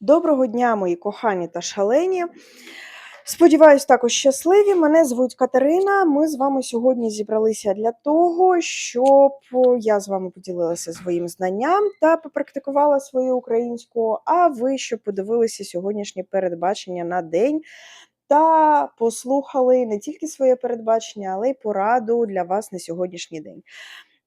Доброго дня, мої кохані та шалені. Сподіваюсь, також щасливі. Мене звуть Катерина. Ми з вами сьогодні зібралися для того, щоб я з вами поділилася своїм знанням та попрактикувала свою українську. А ви щоб подивилися сьогоднішнє передбачення на день та послухали не тільки своє передбачення, але й пораду для вас на сьогоднішній день.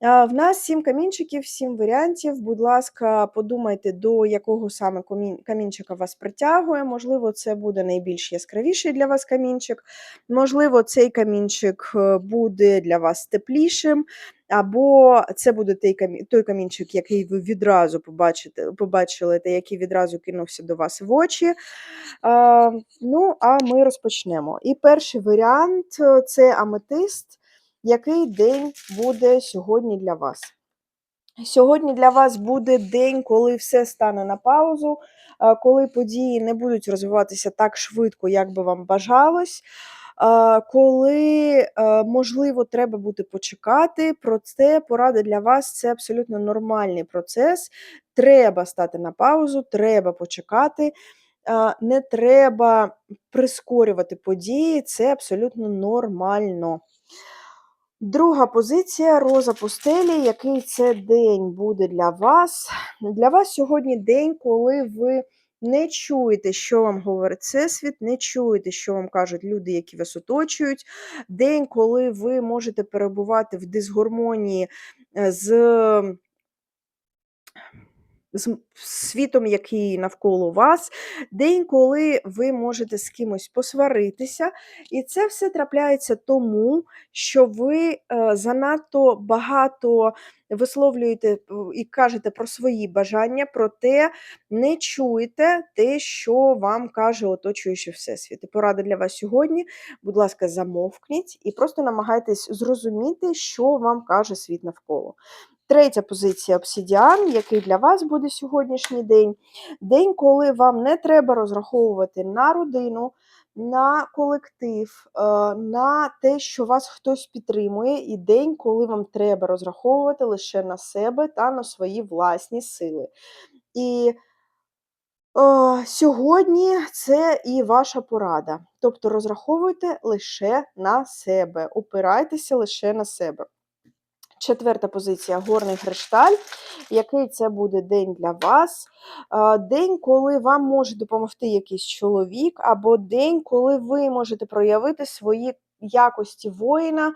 В нас сім камінчиків, сім варіантів. Будь ласка, подумайте, до якого саме камінчика вас притягує. Можливо, це буде найбільш яскравіший для вас камінчик. Можливо, цей камінчик е, буде для вас теплішим, або це буде той камінчик, який ви відразу побачите, побачили, та який відразу кинувся до вас в очі. Ну, а ми розпочнемо. І перший варіант е, це аметист. Який день буде сьогодні для вас? Сьогодні для вас буде день, коли все стане на паузу, коли події не будуть розвиватися так швидко, як би вам бажалось. Коли, е, можливо, треба буде почекати, проте порада для вас це абсолютно нормальний процес. Треба стати на паузу, треба почекати. Не треба прискорювати події, це абсолютно нормально. Друга позиція роза пустелі. Який це день буде для вас? Для вас сьогодні день, коли ви не чуєте, що вам говорить Всесвіт, не чуєте, що вам кажуть люди, які вас оточують. День, коли ви можете перебувати в дисгармонії з з світом, який навколо вас, день, коли ви можете з кимось посваритися, і це все трапляється тому, що ви е, занадто багато висловлюєте е, і кажете про свої бажання, проте не чуєте те, що вам каже оточуючий всесвіт. І порада для вас сьогодні. Будь ласка, замовкніть і просто намагайтесь зрозуміти, що вам каже світ навколо. Третя позиція обсидіан, який для вас буде сьогоднішній день. День, коли вам не треба розраховувати на родину, на колектив, е, на те, що вас хтось підтримує, і день, коли вам треба розраховувати лише на себе та на свої власні сили. І е, сьогодні це і ваша порада. Тобто розраховуйте лише на себе, опирайтеся лише на себе. Четверта позиція горний кришталь. Який це буде день для вас? День, коли вам може допомогти якийсь чоловік, або день, коли ви можете проявити свої якості воїна,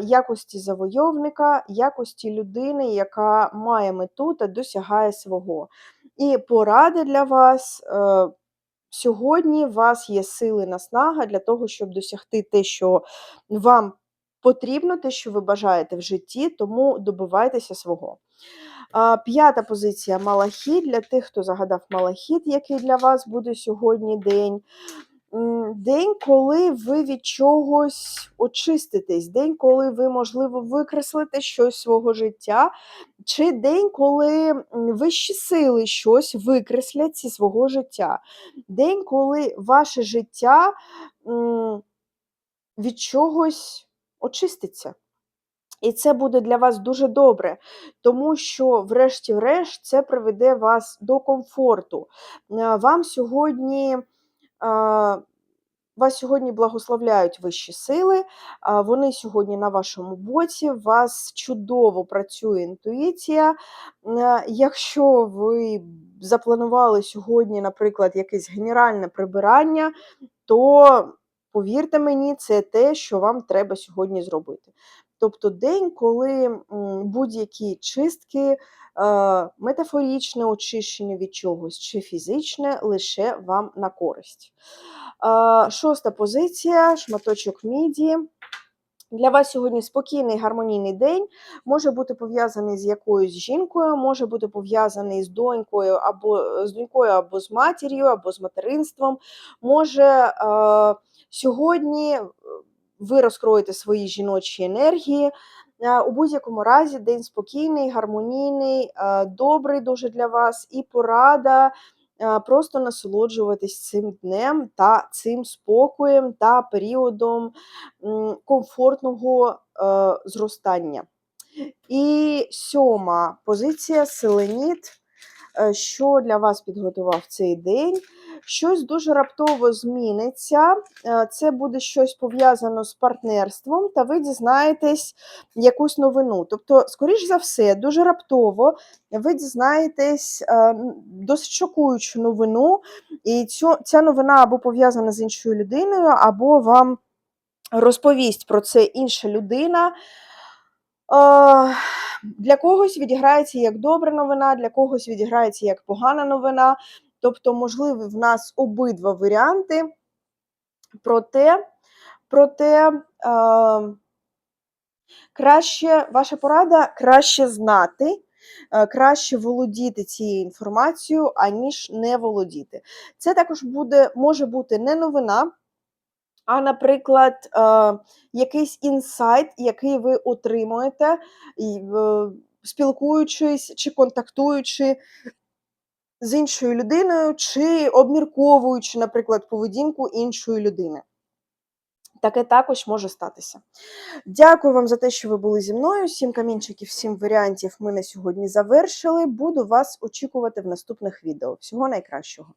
якості завойовника, якості людини, яка має мету та досягає свого. І поради для вас. Сьогодні у вас є сили наснага для того, щоб досягти те, що вам потрібно, те, що ви бажаєте в житті, тому добивайтеся свого. П'ята позиція малахіт. Для тих, хто загадав малахіт, який для вас буде сьогодні день. День, коли ви від чогось очиститесь, день, коли ви, можливо, викреслите щось свого життя, чи день, коли вищі сили щось викреслять зі свого життя. День, коли ваше життя від чогось очиститься. І це буде для вас дуже добре, тому що, врешті-решт, це приведе вас до комфорту. Е, Вам сьогодні. е, Вас сьогодні благословляють вищі сили, вони сьогодні на вашому боці, у вас чудово працює інтуїція. Е, Якщо ви запланували сьогодні, наприклад, якесь генеральне прибирання, то повірте мені, це те, що вам треба сьогодні зробити. Тобто день, коли будь-які чистки, е, метафорічне очищення від чогось чи фізичне лише вам на користь. Е, Шоста позиція, шматочок міді. Для вас сьогодні спокійний гармонійний день може бути пов'язаний з якоюсь жінкою, може бути пов'язаний з донькою або з донькою, або з матір'ю, або з материнством. Може е, сьогодні е, ви розкроєте свої жіночі енергії. Е, У будь-якому разі день спокійний, гармонійний, е, добрий дуже для вас і порада е, просто насолоджуватись цим днем та цим спокоєм та періодом комфортного е, зростання. І сьома позиція селеніт. е, що для вас підготував цей день. Щось дуже раптово зміниться. Е, Це буде щось пов'язано з партнерством, та ви дізнаєтесь якусь новину. Тобто, скоріш за все, дуже раптово ви дізнаєтесь е, досить шокуючу новину, і ця новина або пов'язана з іншою людиною, або вам розповість про це інша людина. Е, Для когось відіграється як добра новина, для когось відіграється як погана новина. Тобто, можливі в нас обидва варіанти. Проте, проте е, краще, ваша порада краще знати, е, краще володіти цією інформацією, аніж не володіти. Це також буде, може бути не новина, а, наприклад, е, якийсь інсайт, який ви отримуєте, е, спілкуючись чи контактуючи з іншою людиною, чи обмірковуючи, наприклад, поведінку іншої людини. Таке також може статися. Дякую вам за те, що ви були зі мною. Сім камінчиків, сім варіантів ми на сьогодні завершили. Буду вас очікувати в наступних відео. Всього найкращого.